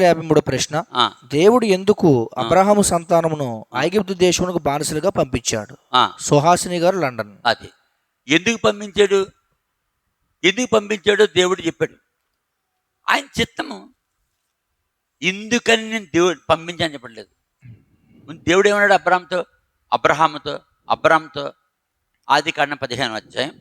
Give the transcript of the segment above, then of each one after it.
వందల యాభై మూడో ప్రశ్న దేవుడు ఎందుకు అబ్రహాము సంతానమును ఐగిప్తు దేశమునకు బానిసలుగా పంపించాడు? సుహాసిని గారు లండన్. అది. ఎందుకు పంపించాడు? ఎందుకు పంపించాడో దేవుడు చెప్పాడు. ఆయన చిత్తము. ఎందుకని నేను దేవుడు పంపించాను చెప్పట్లేదు. దేవుడు ఏమన్నాడు అబ్రామ్తో అబ్రహాముతో? అబ్రామ్తో ఆది కాండం పదిహేను అధ్యాయం.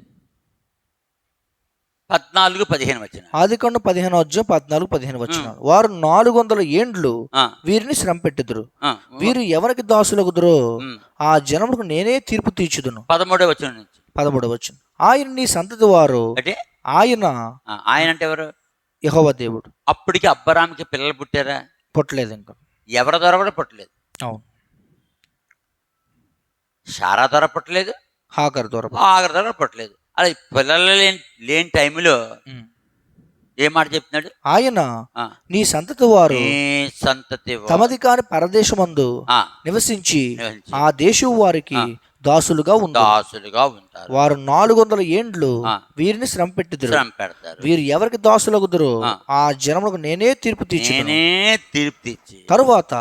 పద్నాలుగు పదిహేను వచ్చిన ఆదికాండం పదిహేను అధ్యాయం పద్నాలుగు పదిహేను వచ్చిన వారు నాలుగు వందల ఏండ్లు వీరిని శ్రమ పెట్టిదురు. వీరు ఎవరికి దాసులగుదురో? ఆ జనములకు నేనే తీర్పు తీర్చుదును. పదమూడో వచ్చిన నుంచి. పదమూడవ వచ్చిన ఆయన నీ సంతతి వారు అంటే? ఆయన ఆయన అంటే ఎవరు? యహోవ దేవుడు. అప్పటికి అబ్బరామికి పిల్లలు పుట్టారా? పుట్టలేదు ఇంకా. ఎవరి ద్వారా కూడా పుట్టలేదు. అవును. సారా ద్వారా పుట్టలేదు. హాకర్ ద్వారా ఆఖరి ద్వారా పుట్టలేదు. అలా పిల్లలు లేని లేని టైంలో. ఏ మాట చెప్తున్నాడు? ఆయన నీ సంతతి వారు సంతతి తమది కాని పరదేశమందు నివసించి ఆ దేశం వారికి దాసులుగా ఉంది దాసులుగా ఉంటారు. వారు నాలుగు వందల ఏండ్లు. వీరిని శ్రమ పెట్టిదురు. శ్రమ పెడతారు. వీరు ఎవరికి దాసులగుదురో? ఆ. ఆ జనములకు నేనే తీర్పు తీర్చును నేనే తీర్పు తెచ్చి తరువాత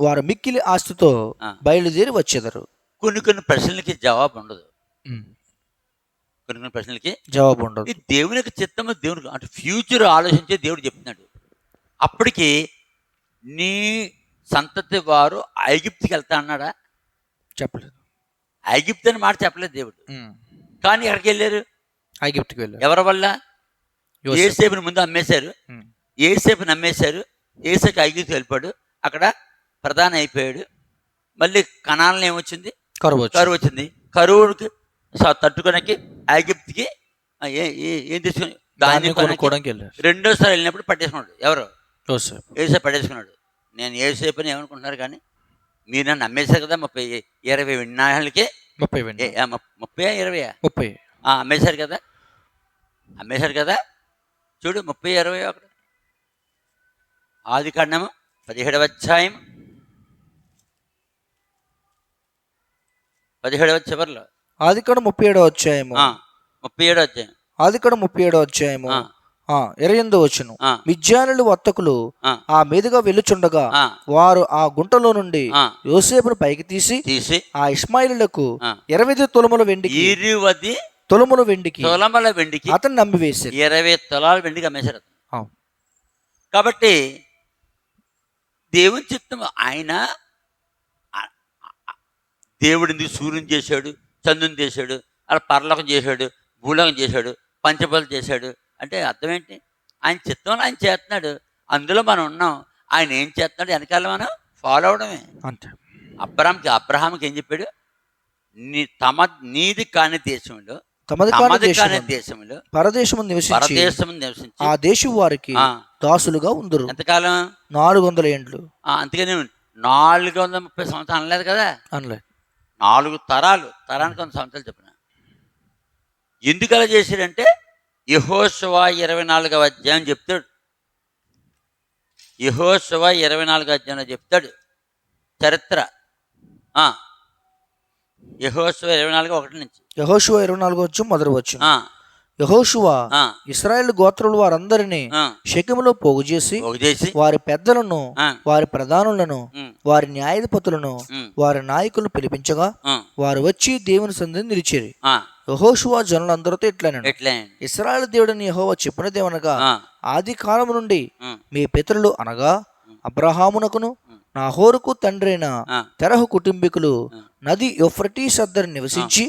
వారు మిక్కిలి ఆస్తితో. బయలుదేరి వచ్చేదరు. కొన్ని కొన్ని ప్రశ్నలకి జవాబు ఉండదు కొన్ని కొన్ని ప్రశ్నలకి జవాబు ఉండదు ఈ దేవునికి చిత్తము దేవునికి అంటే ఫ్యూచర్ ఆలోచించే దేవుడు చెప్తున్నాడు. అప్పటికి నీ సంతతి వారు ఐగిప్తికి వెళ్తా అన్నాడా? చెప్పలేదు. ఐగిప్తు అని మాట చెప్పలేదు దేవుడు. కానీ ఎక్కడికి వెళ్ళారు? ఐగిప్ట్కి వెళ్ళారు. ఎవరి వల్ల. ఏసేపుని ముందు అమ్మేశారు. ఏసేపుని అమ్మేశారు. ఏసేపు ఐగిప్తు వెళ్ళిపోయాడు. అక్కడ ప్రధాన అయిపోయాడు మళ్ళీ కణాలను ఏమొచ్చింది? కరువు. కరువు వచ్చింది. కరువుకి తట్టుకోడానికి ఐగిప్తికి ఏ- తీసుకుని కొనడానికి కొనుక్కోవడానికి వెళ్ళారు రెండోసారి వెళ్ళినప్పుడు పట్టేసుకున్నాడు. ఎవరు? ఏసేపు పట్టేసుకున్నాడు. నేను ఏసేపు అని ఏమనుకుంటున్నారు కానీ మీరు నన్ను అమ్మేశారు కదా ముప్పై ఇరవై విన్నాళ్ళకి. ముప్పై ముప్పై ఇరవై ముప్పై. అమ్మేశారు కదా. అమ్మేశారు కదా. చూడు ముప్పై ఇరవై ఒకటి. ఆది కాండము పదిహేడవ అధ్యాయం. పదిహేడవ చివరిలో. ఆది కాడ ముప్పై ఏడో అధ్యాయము. ముప్పై ఏడవ అధ్యాయం. ఆది కాడ ముప్పై ఏడో అధ్యాయము. ఇరవై ఎనిమిదో వచ్చును ఆ, మిజ్యానులు వర్తకులు ఆ, మీదుగా వెళ్ళుచుండగా వారు ఆ గుంటలో నుండి యోసేపును పైకి తీసి తీసి ఆ ఇస్మాయిలులకు ఆ. ఇరవై తులముల వెండికి ఇరువది తులముల వెండికి తులమల వెండికి అతను నమ్మి వేసారు ఇరవై తులాల వెండికి అమ్మేశారు. కాబట్టి దేవుని చిత్తం ఆయన దేవుడిని సూర్యుని చేశాడు? చంద్రుని చేశాడు అలా పరలోకం చేశాడు భూలోకం చేశాడు పంచబలు చేశాడు. అంటే అర్థం ఏంటి? ఆయన చిత్తంలో ఆయన చేస్తున్నాడు. అందులో మనం ఉన్నాం. ఆయన ఏం చేస్తున్నాడు? వెనకాల మనం ఫాలో అవడమే. అంతే. అబ్రహాంకి అబ్రహాంకి ఏం చెప్పాడు? నీ తమ నీది కాని దేశంలో తమది కాని దేశంలో పరదేశము నివసించి పరదేశం నివసించి ఆ దేశం వారికి దాసులుగా ఉందరు. ఎంతకాలం? నాలుగు వందల ఏండ్లు. ఆ, అందుకని నాలుగు వందల ముప్పై సంవత్సరాలు అనలేదు కదా? అనలే నాలుగు తరాలు తరానికి వంద సంవత్సరాలు చెప్పిన. ఎందుకు అలా చేశాడంటే యహోశవ ఇరవై నాలుగవ అధ్యాయం చెప్తాడు. యహోశవ ఇరవై నాలుగవ అధ్యాయంలో చెప్తాడు. చరిత్ర. యహోశవ ఇరవై నాలుగు ఒకటి నుంచి. యహోషువ ఇరవై నాలుగు వచ్చి మొదలు వచ్చు ఆ, ఇస్రాయేల్ గోత్రులు వారందరినీ శకెములో పోగు చేసి వారి పెద్దలను వారి ప్రధానులను వారి న్యాయాధిపతులను వారి నాయకులను పిలిపించగా వారు వచ్చి దేవుని సంధిని నిలిచేరి. ఆ, యహోషువ జనులందరితో ఇట్లా ఎట్లా ఇస్రాయేల్ దేవుడిని యహోవా చెప్పినదేమనగా ఆది కాలం నుండి మీ పితరులు అనగా అబ్రహామునకును నాహోరుకు తండ్రైన తెరహు కుటుంబీకులు. నది యొఫ్రటీస్ అద్దరు నివసించి.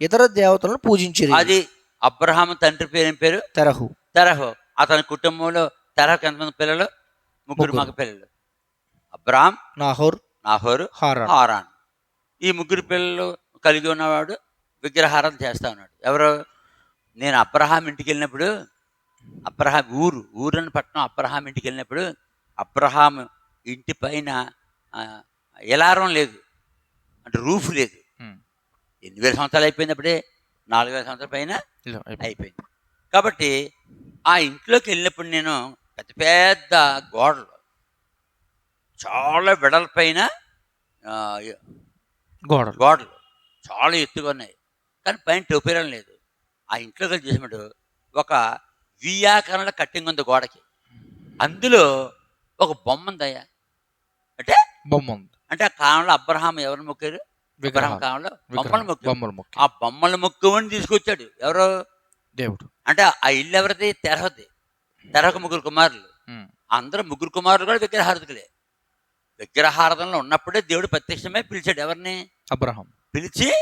ఇతర దేవతలను పూజించిరి. అది అబ్రహాం తండ్రి పేరు ఏం పేరు? తెరహు. తెరహు. అతని కుటుంబంలో తెరహకు ఎంతమంది పిల్లలు? ముగ్గురు. మగ పిల్లలు. Abraham Nahor Nahor Haran. Haran. ఈ ముగ్గురు పిల్లలు కలిగి ఉన్నవాడు విగ్రహారాధన చేస్తా ఉన్నాడు. ఎవరు? నేను అబ్రహాం ఇంటికి వెళ్ళినప్పుడు అబ్రహాం ఊరు. ఊరని పట్టణం అబ్రహాం ఇంటికి వెళ్ళినప్పుడు అబ్రహాం ఇంటి పైన ఎలారం లేదు. అంటే రూఫ్ లేదు. ఎన్ని వేల సంవత్సరాలు అయిపోయింది అప్పుడే నాలుగు వేల సంవత్సరాల పైన అయిపోయింది. కాబట్టి ఆ ఇంట్లోకి వెళ్ళినప్పుడు నేను పెద్ద పెద్ద గోడలు చాలా వెడల్పైన గోడలు. గోడలు చాలా ఎత్తుగా ఉన్నాయి. కానీ పైన టోపీరం లేదు. ఆ ఇంట్లోకి వెళ్ళి చూసినప్పుడు ఒక వియాకరణ కట్టింగ్ ఉంది గోడకి. అందులో ఒక బొమ్మ ఉందయ్యా. అంటే బొమ్మ ఉంది. అంటే ఆ కాలంలో అబ్రహాం ఎవరు మొక్కారు? విగ్రహాలు. బొమ్మలు మొక్కారు బొమ్మలు మొక్కి. ఆ బొమ్మల మొక్కువని తీసుకొచ్చాడు. ఎవరు? దేవుడు. అంటే ఆ ఇల్లు ఎవరిది? తెరహది. తెరహకు ముగ్గురు కుమారులు. అందరూ ముగ్గురు కుమారులు కూడా విగ్రహారధికులే. విగ్రహారధనలో ఉన్నప్పుడే దేవుడు ప్రత్యక్షమే పిలిచాడు. ఎవరిని? అబ్రహాం. పిలిచి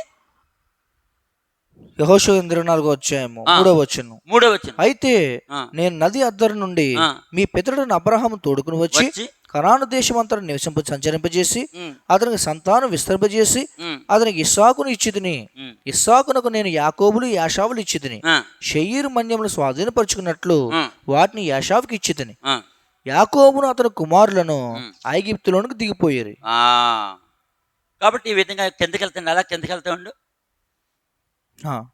యహోషు ఇరవై నాలుగో అధ్యాయము ఆ. మూడో వచ్చును మూడో వచ్చిన అయితే నేను నది అద్దరు నుండి మీ పితరుడిని అబ్రహాము తోడుకుని వచ్చి కనాను దేశం అంతా నివసింప సంచరింపజేసి అతనికి సంతానం విస్తరింపజేసి అతనికి ఇస్సాకును ఇచ్చితిని. ఇస్సాకునకు నేను యాకోబులు యాషావులు ఇచ్చితిని. షయ్యీరు మన్యములు స్వాధీనపరుచుకున్నట్లు వాటిని యాషావుకి ఇచ్చితిని. యాకోబును అతని కుమారులను. ఐగిప్తులోనికి దిగిపోయారు. కాబట్టి ఈ విధంగా కిందకి వెళ్తాడు అలా కిందకి వెళ్తా ఉండు? ఆ.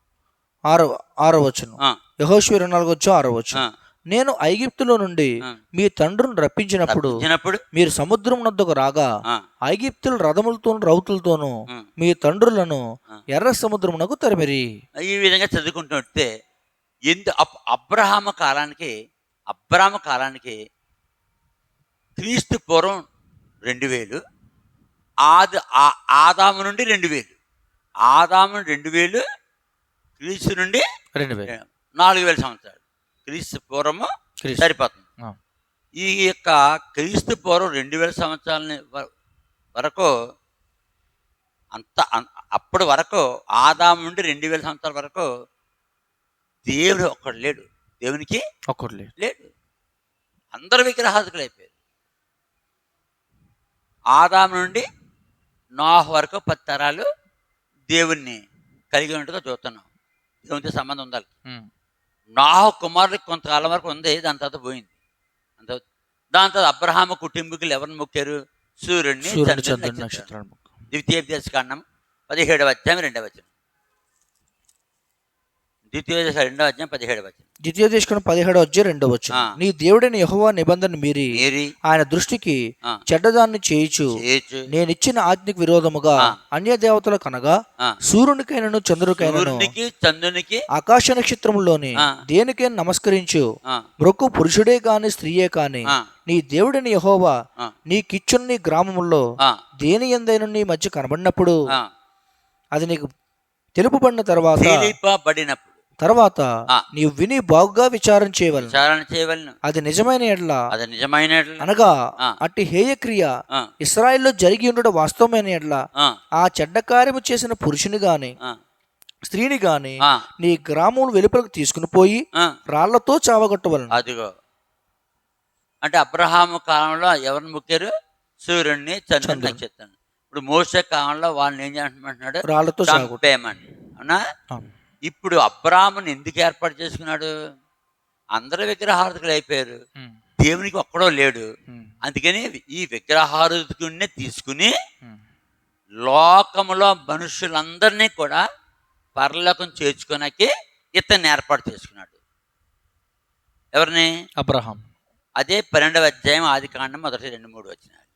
ఆరో ఆరో వచ్చును ఇరవై నాలుగు వచ్చి ఆరో వచ్చు నేను ఐగిప్తులో నుండి. మీ తండ్రిని రప్పించినప్పుడు మీరు సముద్రం నద్దకు రాగా ఐగిప్తులు రథములతోను రౌతులతోనూ. మీ తండ్రులను. ఎర్ర సముద్రమునకు తరిమిరి ఈ విధంగా చదువుకుంటూ వస్తే ఎందు అబ్రహాము కాలానికి అబ్రహాము కాలానికి క్రీస్తు పూర్వం రెండు వేలు ఆది ఆదాము నుండి రెండు వేలు ఆదాము రెండు వేలు క్రీస్తు నుండి రెండు వేలు నాలుగు వేల సంవత్సరాలు క్రీస్తు పూర్వము. సరిపోతుంది. ఈ యొక్క క్రీస్తు పూర్వం రెండు వేల సంవత్సరాల వరకు అంత అప్పటి వరకు ఆదాము నుండి రెండు వేల సంవత్సరాల వరకు దేవుడు ఒక్కడు లేడు. దేవునికి ఒక్కరు లేరు లేడు. అందరు విగ్రహాధికులు అయిపోయారు. ఆదాము నుండి నాహ్ వరకు పది తరాలు దేవుణ్ణి కలిగి ఉన్నట్టుగా చూస్తున్నాం. దేవునితో సంబంధం ఉండాలి. నాహ కుమారుడికి కొంతకాలం వరకు ఉంది దాని తర్వాత పోయింది. అంత దాని తర్వాత అబ్రహాము కుటుంబీకులు ఎవరిని మొక్కారు? సూర్యుడిని సూర్యుని చంద్రుని చంద్రుని నక్షత్రాన్ని. నక్షత్రాలు ద్వితీయోపదేశ కాండం పదిహేడవ అధ్యాయం రెండవ వచనం. ద్వితీయోపదేశ రెండవ అధ్యాయం పదిహేడవ వచనం. ద్వితీయ దేశం పదిహేడు వచ్చి రెండో వచ్చు. నీ దేవుడైన యహోవా నిబంధన మీరి ఆయన దృష్టికి చెడ్డదాన్ని చేయిచు. చేయొచ్చు నేనిచ్చిన ఆజ్ఞకు విరోధముగా. అన్య దేవతల కనగా సూర్యునికైనను చంద్రునికైనను చంద్రునికి ఆకాశ నక్షత్రములోని ఆ. దేనికైనా నమస్కరించు. మృక్కు పురుషుడే కాని స్త్రీయే కాని నీ దేవుడిని యహోవా ఆ, నీకిచ్చున్న నీ గ్రామములో ఆ, దేని ఎందైన నీ మధ్య కనబడినప్పుడు. అది నీకు తెలుపబడిన తర్వాత తెలిపబడినప్పుడు. తర్వాత. నీవు విని బాగుగా విచారణ చేయవలను. విచారణ చేయవలను. అది నిజమైన ఎడ్ల అది నిజమైన అనగా ఆ. అట్టి హేయక్రియ ఆ, ఇస్రాయిల్లో జరిగి ఉండడం వాస్తవమైన ఎడ్ల ఆ, చెడ్డ కార్యము చేసిన పురుషుని గాని స్త్రీని గాని నీ గ్రామం వెలుపలకు తీసుకుని పోయి. రాళ్ళతో చావగొట్టవలను. అదిగో. అంటే అబ్రహాము కాలంలో ఎవరిని మొక్కారు? సూర్యుడిని చంద్రుని. నక్షత్రాన్ని ఇప్పుడు మోసే కాలంలో వాళ్ళని ఏం చేయమంటున్నాడు రాళ్ళతో చంపేయమని అవునా. ఇప్పుడు అబ్రాహ్మను ఎందుకు ఏర్పాటు చేసుకున్నాడు? అందరూ విగ్రహార్థకులు అయిపోయారు. దేవునికి ఒక్కడో లేడు. అందుకని ఈ విగ్రహార్థకుడిని తీసుకుని లోకములో మనుషులందరినీ కూడా పరలోకం చేర్చుకోనకి ఇతన్ని ఏర్పాటు చేసుకున్నాడు. ఎవరిని? అబ్రహాం. అదే పన్నెండవ అధ్యాయం ఆది కాండం మొదటి రెండు మూడు వచ్చినాయి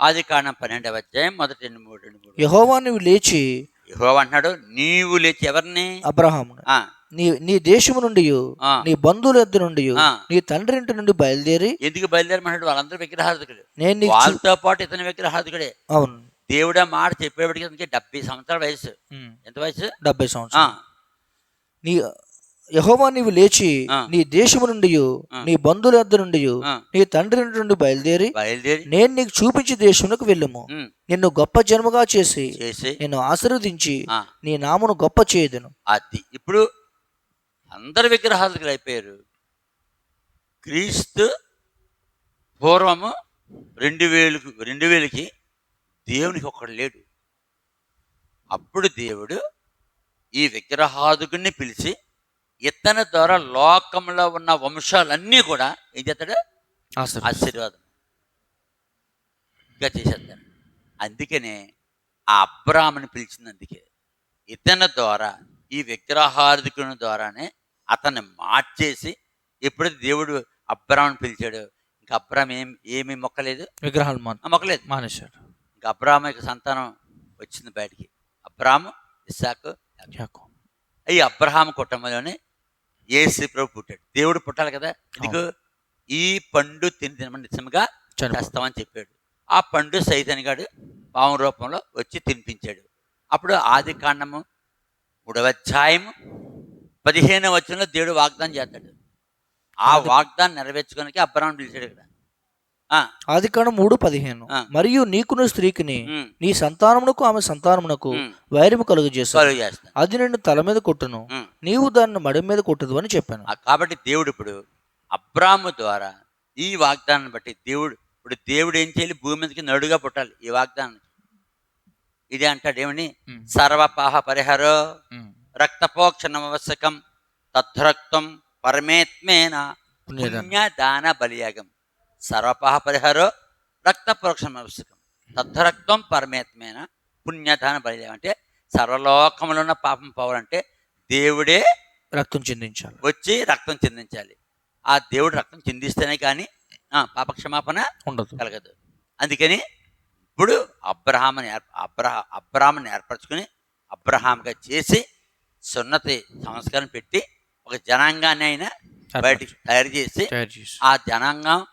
ఆది కాండం పన్నెండవ అధ్యాయం మొదటి రెండు మూడు రెండు మూడు యహోవా నువ్వు లేచి యెహోవా అంటున్నాడు నీవు లేచి ఎవరిని? అబ్రహాం ఆ, నీ నీ దేశము నుండి ఆ, నీ బంధువుల యొద్ద నుండి. నీ తండ్రి ఇంటి నుండి బయలుదేరి ఎందుకు బయలుదేరమన్నాడు వాళ్ళందరూ విగ్రహార్థకులు నేను వాళ్ళతో పాటు ఇతని విగ్రహార్థకుడే అవును. దేవుడే మాట ఇతనికి డెబ్బై సంవత్సరాల వయసు. ఎంత వయసు? డెబ్బై సంవత్సరాలు. నీ యహోవా నీవు లేచి. నీ దేశము నుండి. నీ బంధువుల యొద్ద నుండి నీ తండ్రి నుండి బయలుదేరి బయలుదేరి నేను నీకు చూపించి దేశమునకు వెళ్ళుము. నిన్ను గొప్ప జన్మగా చేసి నిన్ను ఆశీర్వదించి నీ నామును గొప్ప చేయదును. అది ఇప్పుడు అందరు విగ్రహార్థకులు అయిపోయారు. క్రీస్తు పూర్వము రెండు వేలకు రెండు వేలకి దేవునికి ఒక్కడు లేడు. అప్పుడు దేవుడు ఈ విగ్రహాదుకుని పిలిచి ఇతని ద్వారా లోకంలో ఉన్న వంశాలన్నీ కూడా ఏం చేస్తాడు. ఆశీర్వాదం. ఇంకా చేసేస్తాడు అందుకనే ఆ అబ్రాహ్మని పిలిచింది అందుకే ఇతని ద్వారా ఈ విగ్రహార్థికుని ద్వారానే అతన్ని మార్చేసి ఎప్పుడైతే దేవుడు అబ్రాహ్మని పిలిచాడు ఇంకా అబ్రాహం ఏం ఏమీ మొక్కలేదు. విగ్రహాలు మొక్కలేదు. మానేశాడు. ఇంకా అబ్రాహ్మ యొక్క సంతానం వచ్చింది బయటికి. అబ్రాహము ఇస్సాకు. ఈ అబ్రహాం కుటుంబంలోనే ఏసు ప్రభు పుట్టాడు. దేవుడు పుట్టాలి కదా? ఇదిగో ఈ పండు తిని తినమని నిజంగా చేస్తామని చెప్పాడు. ఆ పండు సైతన్ గాడు పాము రూపంలో వచ్చి తినిపించాడు. అప్పుడు ఆది కాండము మూడవ పదిహేను వచనంలో దేవుడు వాగ్దానం చేస్తాడు. ఆ వాగ్దానం నెరవేర్చుకోనికి అబ్రహం పిలిచాడు ఇక్కడ. ఆది కాండం మూడు పదిహేను. మరియు నీకును స్త్రీకిని నీ సంతానమునకు ఆమె సంతానమునకు వైరము కలుగు చేస్తాను. అది నిన్ను తల మీద కొట్టును. నీవు దాన్ని మడి మీద కొట్టదు అని చెప్పాను. కాబట్టి దేవుడు ఇప్పుడు అబ్రాము ద్వారా ఈ వాగ్దానాన్ని బట్టి దేవుడు ఇప్పుడు దేవుడు ఏం చేయాలి? భూమి మీదకి నడుగా పుట్టాలి ఈ వాగ్దానం. ఇది అంటాడు ఏమని. సర్వపాహ పరిహారో. రక్తపోక్షణమవశ్యకం తద్రక్తం పరమేత్మేన పుణ్యదానం. పుణ్యదాన బలియాగం. సర్వపాహ పరిహారో రక్తపోక్షణమవశ్యకం తద్రక్తం పరమేత్మేన పుణ్యదాన బలియాగం అంటే సర్వలోకములో ఉన్న పాపం పోవాలంటే దేవుడే రక్తం చిందించాలి. వచ్చి రక్తం చిందించాలి. ఆ దేవుడు రక్తం చిందిస్తేనే కానీ పాపక్షమాపణ ఉండదు. కలగదు. అందుకని ఇప్పుడు అబ్రహాముని అబ్రహ అబ్రహాముని ఏర్పరచుకుని అబ్రహాంగా చేసి సున్నతి సంస్కారం పెట్టి ఒక జనాంగాన్ని ఆయన బయటికి తయారు చేసి. ఆ జనాంగం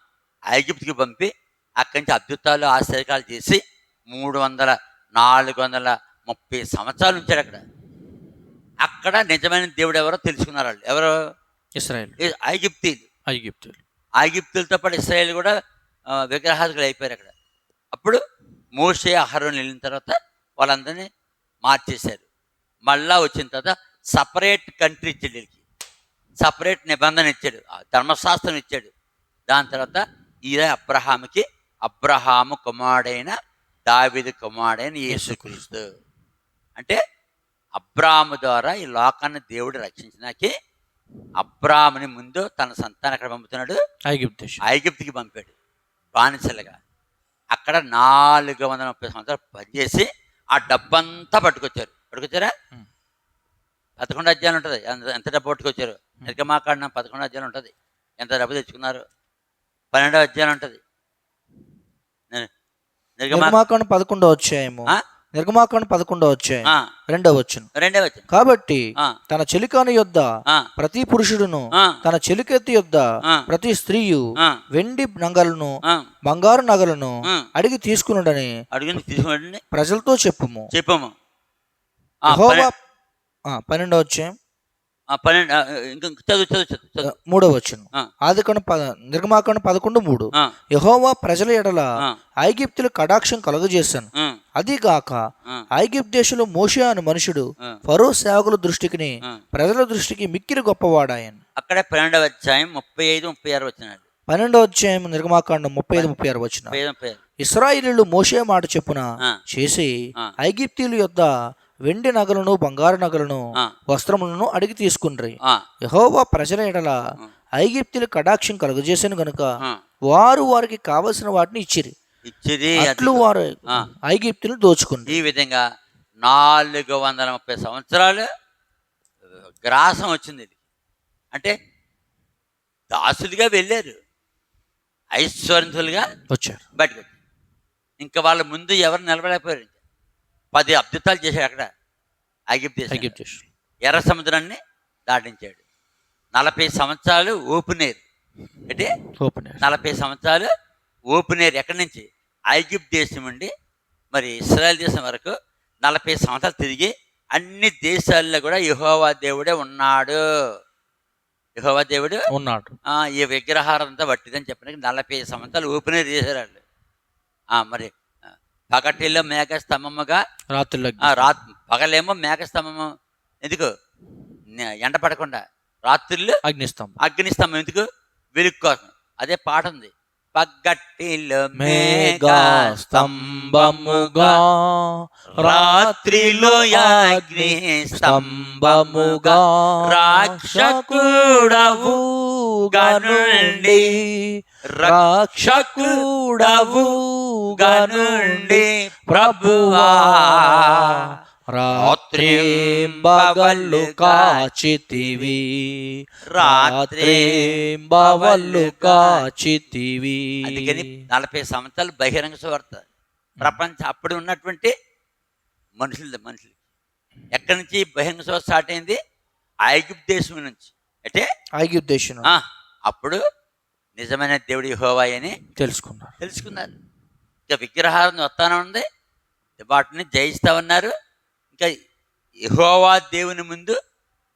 ఐగిప్తుకి పంపి అక్కడి నుంచి అద్భుతాలు ఆశ్చర్యకాలు చేసి మూడు వందల నాలుగు వందల ముప్పై సంవత్సరాలు ఉంచాడు అక్కడ. అక్కడ నిజమైన దేవుడు ఎవరో తెలుసుకున్నారు వాళ్ళు. ఎవరు? ఇస్రాయల్. ఐగిప్తీలు ఐగిప్తులు. ఐగిప్తులతో పాటు ఇస్రాయేల్ కూడా విగ్రహాదులు అయిపోయారు అక్కడ. అప్పుడు మోషే ఆహారం వెళ్ళిన తర్వాత వాళ్ళందరినీ మార్చేశారు. మళ్ళా వచ్చిన తర్వాత సపరేట్ కంట్రీ ఇచ్చాడు వీళ్ళకి. సపరేట్ నిబంధన ఇచ్చాడు. ధర్మశాస్త్రం ఇచ్చాడు. దాని తర్వాత ఈయన అబ్రహాముకి అబ్రహాము కుమారుడైన దావిది కుమారుడైన యేసుక్రీస్తు అంటే అబ్రాహాము ద్వారా ఈ లోకాన్ని దేవుడు రక్షించినాకి అబ్రాహాముని ముందు తన సంతానం ఎక్కడ పంపుతున్నాడు? ఐగిప్తు ఐగిప్తుకి పంపాడు. బానిసలుగా. అక్కడ నాలుగు వందల ముప్పై సంవత్సరాలు పనిచేసి ఆ డబ్బంతా పట్టుకొచ్చారు. పట్టుకొచ్చారా. పదకొండు అధ్యాయులు ఉంటుంది. ఎంత ఎంత డబ్బు పట్టుకొచ్చారు? నిర్గమాకాండం పదకొండు అధ్యాయులు ఉంటుంది. ఎంత డబ్బు తెచ్చుకున్నారు? పన్నెండో అధ్యాయం ఉంటుంది నిర్గమాకాండ పదకొండో అధ్యాయము. ఆ? నిర్గమాకాండ పదకొండో అధ్యాయం ఆ, రెండవ వచ్చును రెండే కాబట్టి తన చెలికాని యొద్ద ఆ, ప్రతి పురుషుడును తన చెలికెత్తి యొద్ద ఆ, ప్రతి స్త్రీయు వెండి నగలను బంగారు నగలను. అడిగి తీసుకునుడని అడిగింది తీసుకుని ప్రజలతో చెప్పుము. చెప్పాము. ఆ, యెహోవా పన్నెండు ఆ, ఇంకా చదువు చదువు చదువు చదువు. మూడవ వచ్చును ఆ. ఆది కను నిర్గమాకాండ పదకొండు మూడు. యహోవా ప్రజల ఎడల ఐగిప్తులు కటాక్షం కలుగజేశాను. అదిగాక ఐగిప్ట్ దేశంలో మోషే అను మనుషుడు. ఫరో సేవకుల దృష్టికి. ప్రజల దృష్టికి మిక్కిరి గొప్పవాడాయను. అక్కడే పన్నెండవ అధ్యాయం ముప్పై ఐదు ముప్పై ఆరు వచ్చినాడు పన్నెండవ అధ్యాయం నిర్గమాకాండం ముప్పై ఐదు ముప్పై ఆరు వచ్చిన ఇస్రాయిలీలు మోషే మాట చెప్పున. చేసి ఆ. ఐగిప్తీయుల యొద్ద వెండి నగలను బంగారు నగలను. వస్త్రములను అడిగి తీసుకుండ్రి యహోవా ప్రజల ఎడల. ఐగిప్తులు కటాక్షం కలుగజేసాను గనుక. వారు వారికి కావలసిన వాటిని ఇచ్చిరి ఇచ్చిది అట్లు. వారు. ఐగిప్తులు దోచుకుంది ఈ విధంగా నాలుగు వందల ముప్పై సంవత్సరాలు గ్రాసం వచ్చింది ఇది అంటే దాసులుగా వెళ్ళారు ఐశ్వర్యవంతులుగా వచ్చారు బయటకు ఇంకా వాళ్ళ ముందు ఎవరు నిలబడలేకపోయారు పది అద్భుతాలు చేశాడు అక్కడ. ఐగిప్తు దేశం. ఎర్ర సముద్రాన్ని దాటించాడు. నలభై సంవత్సరాలు ఓపెన్ ఎయిర్. అంటే ఓపెన్. నలభై సంవత్సరాలు ఓపెన్ ఎయిర్ ఎక్కడి నుంచి? ఐగిప్ట్ దేశం నుండి. మరి ఇస్రాయల్ దేశం వరకు నలభై సంవత్సరాలు తిరిగి అన్ని దేశాల్లో కూడా యెహోవా దేవుడే ఉన్నాడు. యెహోవా దేవుడు ఉన్నాడు. ఈ విగ్రహారంతా వట్టిదని చెప్పడానికి నలభై సంవత్సరాలు ఓపెన్ ఎయిర్ చేశారు మరి పగటిలో మేఘ స్తంభముగా రాత్రుల్లో ఆ, రా పగలేమో మేఘ స్తంభము ఎందుకు ఎండ పడకుండా. రాత్రులు అగ్నిస్తంభం. అగ్ని స్తంభం ఎందుకు? వెలుగు కోసం. అదే పాట ఉంది. పగ్గట్టిలో మేఘా స్తంభముగా రాత్రిలో అగ్ని స్తంభముగా రాక్షకుడవు గనుండి రాక్షకుడవు గనుండి ప్రభువా రాత్రి బగళ్ళు కాచితివి? రాత్రి బవళ్ళు కాచితివి? అందుకని నలభై సంవత్సరాలు బహిరంగ సువార్త. ప్రపంచం అప్పుడు ఉన్నటువంటి మనుషులు మనుషులు. ఎక్కడి నుంచి బహిరంగ సువార్త స్టార్ట్ అయింది? ఐగుప్తు దేశం నుంచి. అంటే ఐగుప్తు దేశం అప్పుడు నిజమైన దేవుడి యెహోవా అని తెలుసుకున్నారు. తెలుసుకున్నారు. ఇంకా విగ్రహాలను వస్తానే ఉంది. వాటిని జయిస్తా ఉన్నారు ఇంకా యెహోవా దేవుని ముందు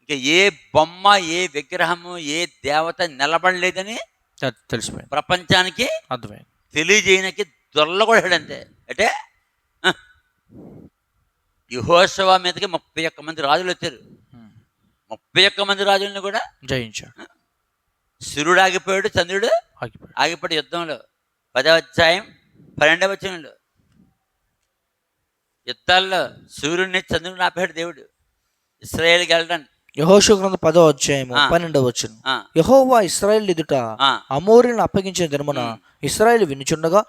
ఇంకా ఏ బొమ్మ ఏ విగ్రహము ఏ దేవత నిలబడలేదని తెలిసిపోయింది. ప్రపంచానికి అర్థమైంది. తెలియజేయడానికి దొల్లగొడాడు అంతే అంటే యహోశవ మీదకి ముప్పై ఒక్క మంది రాజులు వచ్చారు. ముప్పై ఒక్క మంది రాజులను కూడా జయించాడు. సూర్యుడు ఆగిపోయాడు చంద్రుడు ఆగిపోయాడు. ఆగిపోయాడు యుద్ధంలో. పదవ అధ్యాయం పన్నెండవ వచనంలో. యుద్ధాల్లో సూర్యుడిని చంద్రుడిని ఆపాడు దేవుడు. ఇస్రాయేల్కి వెళ్ళడానికి. యహోషు గ్రంథం పదో అధ్యాయము. పన్నెండవ వచ్చును యహోవా ఇస్రాయేల్ ఎదుట అమోరిని అప్పగించిన దినమున ఇస్రాయేల్ వినుచుండగా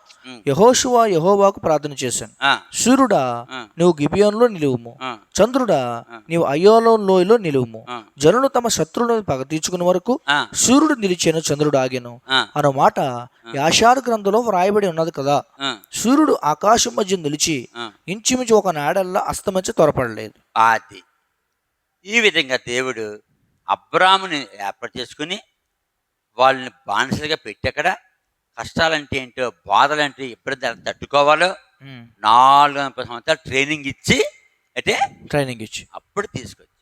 యహోషువా యహోవాకు ప్రార్థన చేశాను. సూర్యుడా నువ్వు గిబియోన్లో నిలువుము. చంద్రుడా. నీవు అయోలో లోయలో నిలువుము. జనులు తమ శత్రువులను పగ తీర్చుకునే వరకు సూర్యుడు నిలిచాను చంద్రుడు ఆగాను. ఆ, అన్న మాట యాషారు గ్రంథంలో వ్రాయబడి ఉన్నది కదా. సూర్యుడు ఆకాశం మధ్య నిలిచి. ఇంచుమించు ఒక నాడల్లా అస్తమించి త్వరపడలేదు. అది. ఈ విధంగా దేవుడు అబ్రాముని ఏర్పాటు చేసుకుని వాళ్ళని బానిసలుగా పెట్టి అక్కడ కష్టాలంటే ఏంటో బాధలంటే ఎప్పుడైతే ఎలా తట్టుకోవాలో నాలుగు ముప్పై సంవత్సరాలు ట్రైనింగ్ ఇచ్చి అయితే ట్రైనింగ్ ఇచ్చి. అప్పుడు తీసుకొచ్చి.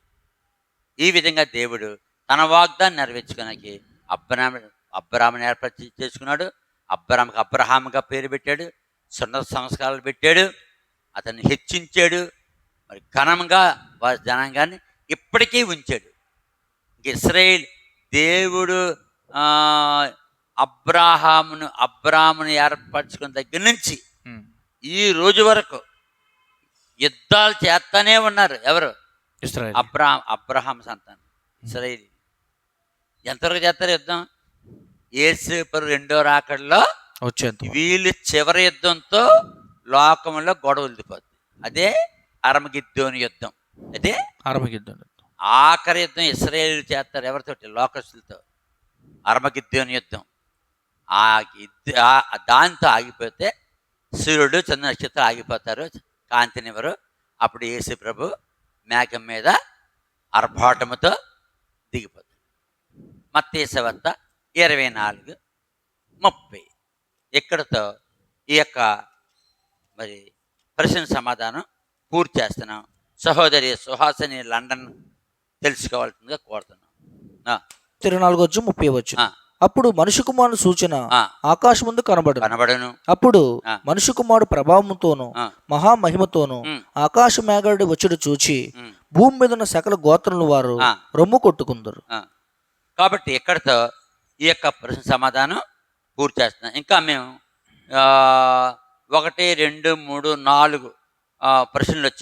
ఈ విధంగా దేవుడు తన వాగ్దాన్ని నెరవేర్చుకోడానికి అబ్రాహ్మ అబ్రాహ్మని ఏర్పాటు చేసుకున్నాడు. అబ్రాహ్మకి అబ్రహాముగా పేరు పెట్టాడు. సున్నత సంస్కారాలు పెట్టాడు. అతన్ని హెచ్చించాడు. మరి ఘనంగా వారి జనాంగాన్ని ఇప్పటికీ ఉంచాడు. ఇస్రాయేల్ దేవుడు అబ్రాహామును అబ్రాహామును ఏర్పరచుకున్న దగ్గర నుంచి ఈ రోజు వరకు యుద్ధాలు చేస్తానే ఉన్నారు ఎవరు? అబ్రాహం అబ్రహాం సంతానం ఇస్రాయేల్. ఎంతవరకు చేస్తారు యుద్ధం? ఏసు పరు రెండో రాకడలో వచ్చేంత వీళ్ళు చివరి యుద్ధంతో లోకంలో గొడవ వెళ్ళిపోద్ది అదే అరమగిద్దోని యుద్ధం. అదే ఆరంభిద్దాం ఆఖరి యుద్ధం ఇస్రాయేల్ చేస్తారు. ఎవరితోటి లోకస్తులతో. అరమగిద్దోని యుద్ధం. ఆ దాంతో ఆగిపోతే సూర్యుడు చంద్ర నక్షత్రాలు ఆగిపోతారు. కాంతినివ్వరు అప్పుడు యేసు ప్రభు మేఘం మీద అర్భాటముతో దిగిపోతాడు. మత్తేసవత్త ఇరవై నాలుగు ముప్పై. ఇక్కడతో ఈ యొక్క మరి ప్రశ్న సమాధానం పూర్తి చేస్తున్నాం. సహోదరి సుహాసిని లండన్ తెలుసుకోవాల్సిందిగా కోరుతున్నాం ఇరవై నాలుగు వచ్చు ముప్పై వచ్చు. అప్పుడు మనుషు కుమారుడు సూచన ఆకాశం ముందు కనబడను. కనబడను. అప్పుడు. మనుషు కుమారుడు ప్రభావంతోను మహామహిమతోను ఆకాశ మేఘాడు వచ్చుడు చూచి భూమి మీద ఉన్న సకల గోత్రముల వారు. రొమ్ము కొట్టుకుందరు. కాబట్టి ఇక్కడతో ఈ యొక్క ప్రశ్న సమాధానం పూర్తి చేస్తున్నాం ఇంకా మేము ఒకటి రెండు మూడు నాలుగు ప్రశ్నలు వచ్చి